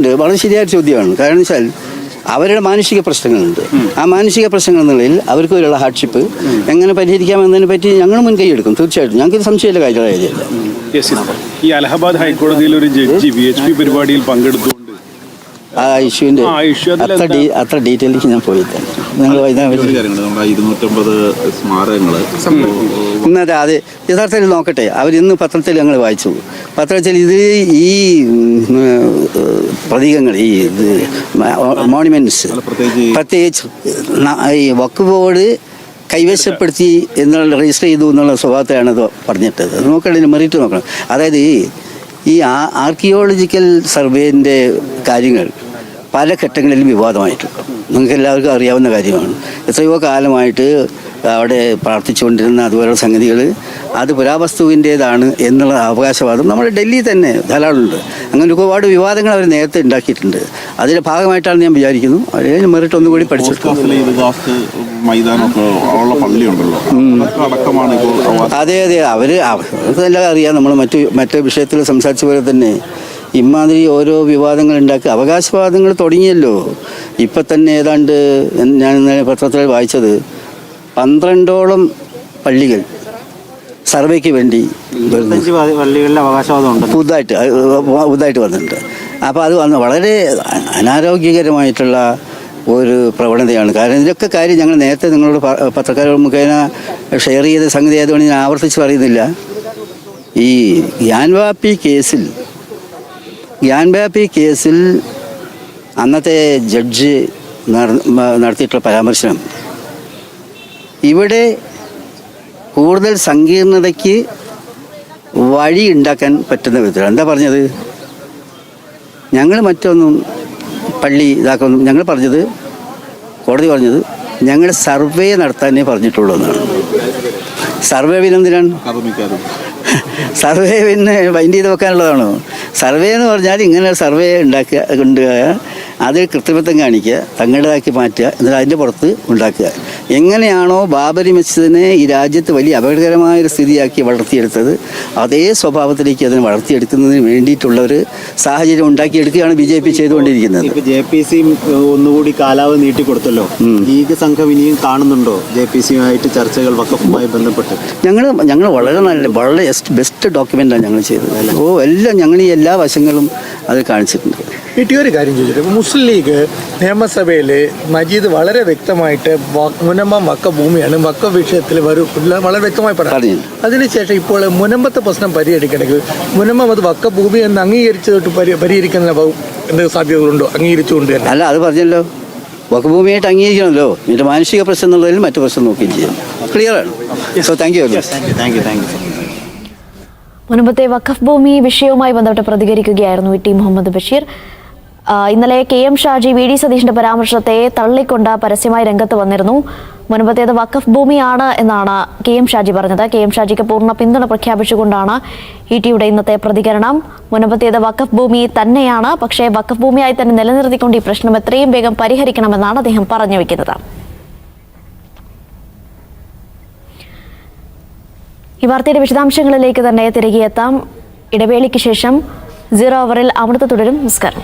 ഇത് വളരെ ശരിയായ ചോദ്യമാണ്. കാരണം വെച്ചാൽ അവരുടെ മാനസിക പ്രശ്നങ്ങളുണ്ട്. ആ മാനസിക പ്രശ്നങ്ങൾ എന്നുള്ളതിൽ അവർക്ക് വരെയുള്ള ഹാർഡ്ഷിപ്പ് എങ്ങനെ പരിഹരിക്കാമെന്നതിനെ പറ്റി ഞങ്ങൾ മുൻകൈ എടുക്കും. തീർച്ചയായിട്ടും. ഞങ്ങൾക്ക് സംശയമില്ല കാര്യമുള്ള കാര്യമില്ല ഈ അലഹബാദ് ഹൈക്കോടതിയിൽ ഒരു ജഡ്ജി വി എച്ച് പി പരിപാടിയിൽ പങ്കെടുത്തുകൊണ്ട് ആ ഇഷ്യൂവിന്റെ അത്ര അത്ര ഡീറ്റെയിലേക്ക് ഞാൻ പോയില്ല. നിങ്ങൾ ഇന്നത്തെ അത് യഥാർത്ഥത്തിൽ നോക്കട്ടെ. അവർ ഇന്ന് പത്രത്തിൽ ഞങ്ങൾ വായിച്ചു. പത്രത്തിൽ ഇത് ഈ പ്രതീകങ്ങൾ ഈ ഇത് മോണിമെന്റ്സ് അല്ല, പ്രത്യേകിച്ച് ഈ- പ്രത്യേകിച്ച് വക്ക് ബോർഡ് കൈവശപ്പെടുത്തി എന്നുള്ള രജിസ്റ്റർ ചെയ്തു എന്നുള്ള സ്വഭാവത്തെയാണ് ഇത് പറഞ്ഞിട്ടത്. അത് നോക്കണം മെറിറ്റ് നോക്കണം. അതായത് ഈ ആർക്കിയോളജിക്കൽ സർവേന്റെ കാര്യങ്ങൾ പല ഘട്ടങ്ങളിലും വിവാദമായിട്ടുണ്ട്. നിങ്ങൾക്ക് എല്ലാവർക്കും അറിയാവുന്ന കാര്യമാണ്. എത്രയോ കാലമായിട്ട് അവിടെ പ്രാർത്ഥിച്ചുകൊണ്ടിരുന്ന അതുപോലുള്ള സംഗതികൾ അത് പുരാവസ്തുവിന്റേതാണ് എന്നുള്ള അവകാശവാദം നമ്മുടെ ഡൽഹി തന്നെ ധാരാളമുണ്ട്. അങ്ങനെ ഒരുപാട് വിവാദങ്ങൾ അവർ നേരത്തെ ഉണ്ടാക്കിയിട്ടുണ്ട്. അതിന്റെ ഭാഗമായിട്ടാണ് ഞാൻ വിചാരിക്കുന്നു. അവരെ മെറിറ്റ് ഒന്നും കൂടി പഠിച്ചിട്ടുണ്ട്. മൈതാനമൊക്കെ പള്ളിയുണ്ടല്ലോ. അതെ അതെ. അവർ അവർക്ക് നല്ല അറിയാം. നമ്മൾ മറ്റു മറ്റു വിഷയത്തിൽ സംസാരിച്ച പോലെ തന്നെ ഇമാതിരി ഓരോ വിവാദങ്ങൾ ഉണ്ടാക്കി അവകാശവാദങ്ങൾ തുടങ്ങിയല്ലോ. ഇപ്പം തന്നെ ഏതാണ്ട് ഞാൻ ഇന്നലെ പത്രത്തിൽ വായിച്ചത് പന്ത്രണ്ടോളം പള്ളികൾ സർവേക്ക് വേണ്ടി പുതുതായിട്ട് പുതുതായിട്ട് വന്നിട്ടുണ്ട്. അപ്പോൾ അത് വന്ന് വളരെ അനാരോഗ്യകരമായിട്ടുള്ള ഒരു പ്രവണതയാണ്. കാരണം ഇതിലൊക്കെ കാര്യം ഞങ്ങൾ നേരത്തെ നിങ്ങളോട് പ- പത്രക്കാർ മുഖേന ഷെയർ ചെയ്ത സംഗതി ആയതുകൊണ്ട് ഞാൻ ആവർത്തിച്ച് പറയുന്നില്ല. ഈ ഗ്യാൻവാപ്പി കേസിൽ ഗ്യാൻവാപ്പി കേസിൽ അന്നത്തെ ജഡ്ജ് നടത്തിയിട്ടുള്ള പരാമർശനം. ഇവിടെ കൂടുതൽ സങ്കീർണതയ്ക്ക് വഴി ഉണ്ടാക്കാൻ പറ്റുന്ന വിധത്തിൽ എന്താ പറഞ്ഞത്? ഞങ്ങൾ മറ്റൊന്നും പള്ളി ഇതാക്കൊന്നും ഞങ്ങൾ പറഞ്ഞത് കോടതി പറഞ്ഞത് ഞങ്ങൾ സർവേ നടത്താനേ പറഞ്ഞിട്ടുള്ളൂ എന്നാണ്. സർവേ പിന്നെന്തിനാണ് സർവേ പിന്നെ ബൈൻഡ് ചെയ്ത് വെക്കാനുള്ളതാണോ? സർവേ എന്ന് പറഞ്ഞാൽ ഇങ്ങനെ സർവേ ഉണ്ടാക്കുക കൊണ്ടുപോയ അത് കൃത്രിമത്വം കാണിക്കുക തങ്ങളുടേതാക്കി മാറ്റുക എന്നിട്ട് അതിന്റെ പുറത്ത് ഉണ്ടാക്കുക. എങ്ങനെയാണോ ബാബരി മസ്ജിദിനെ ഈ രാജ്യത്ത് വലിയ അപകടകരമായ ഒരു സ്ഥിതിയാക്കി വളർത്തിയെടുത്തത് അതേ സ്വഭാവത്തിലേക്ക് അതിനെ വളർത്തിയെടുക്കുന്നതിന് വേണ്ടിയിട്ടുള്ള ഒരു സാഹചര്യം ഉണ്ടാക്കിയെടുക്കുകയാണ് ബി ജെ പി ചെയ്തുകൊണ്ടിരിക്കുന്നത്. ഇപ്പോൾ ജെ പി സി ഒന്നുകൂടി കാലാവധി നീട്ടിക്കൊടുത്തല്ലോ ലീഗ് സംഘം ഇനിയും കാണുന്നുണ്ടോ? ജെ പി സിയുമായിട്ട് ചർച്ചകൾ വക്കഫുമായി ബന്ധപ്പെട്ട്. ഞങ്ങൾ ഞങ്ങൾ വളരെ നല്ല വളരെ ബെസ്റ്റ് ബെസ്റ്റ് ഡോക്യുമെന്റാണ് ഞങ്ങൾ ചെയ്തത് ഓ എല്ലാം ഞങ്ങൾ ഈ എല്ലാ വശങ്ങളും അത് കാണിച്ചിട്ടുണ്ട്. വീട്ടിൽ ഒരു കാര്യം ചോദിച്ചിട്ട് മുസ്ലിം ലീഗ് നിയമസഭയിൽ മജീദ് വളരെ വ്യക്തമായിട്ട് മുനമ്പ വക്ക ഭൂമിയാണ് വക്ക വിഷയത്തിൽ വരും വളരെ വ്യക്തമായി പറഞ്ഞു. അതിനുശേഷം ഇപ്പോൾ മുനമ്പത്തെ പ്രശ്നം പരിഹരിക്കണമെങ്കിൽ മുനമ്പം അത് വക്ക ഭൂമി എന്ന് അംഗീകരിച്ചതൊട്ട് പരി പരിഹരിക്കുന്ന എന്തെങ്കിലും സാധ്യതകളുണ്ടോ? അംഗീകരിച്ചുകൊണ്ട് അല്ല അത് പറഞ്ഞല്ലോ. വകഭൂമിയായിട്ട് അംഗീകരിക്കണമല്ലോ. ഇതിന്റെ മാനുഷിക പ്രശ്നം എന്നുള്ളതിൽ മറ്റു പ്രശ്നം നോക്കുകയും ചെയ്യാം. ക്ലിയറാണ് so thank you thank you thank you മുൻപത്തെ വഖഫ് ഭൂമി വിഷയവുമായി ബന്ധപ്പെട്ട് പ്രതികരിക്കുകയായിരുന്നു ടി മുഹമ്മദ് ബഷീർ. ഇന്നലെ K M Shaji V D സതീഷിന്റെ പരാമർശത്തെ തള്ളിക്കൊണ്ട് പരസ്യമായി രംഗത്ത് വന്നിരുന്നു. മുൻപത്തേത് വഖഫ് ഭൂമിയാണ് എന്നാണ് കെ എം ഷാജി പറഞ്ഞത്. കെ എം ഷാജിക്ക് പൂർണ പിന്തുണ പ്രഖ്യാപിച്ചുകൊണ്ടാണ് ഇ ടിയുടെ ഇന്നത്തെ പ്രതികരണം. മുൻപത്തേത് വഖഫ് ഭൂമി തന്നെയാണ്. പക്ഷേ വഖഫ് ഭൂമിയായി തന്നെ നിലനിർത്തിക്കൊണ്ട് ഈ പ്രശ്നം എത്രയും വേഗം പരിഹരിക്കണമെന്നാണ് അദ്ദേഹം പറഞ്ഞു വെക്കുന്നത്. ഈ വാർത്തയുടെ വിശദാംശങ്ങളിലേക്ക് തന്നെ തിരികെ എത്താം ഇടവേളയ്ക്ക് ശേഷം സീറോ ഓവറിൽ അമൃത തുടരും. നമസ്കാരം.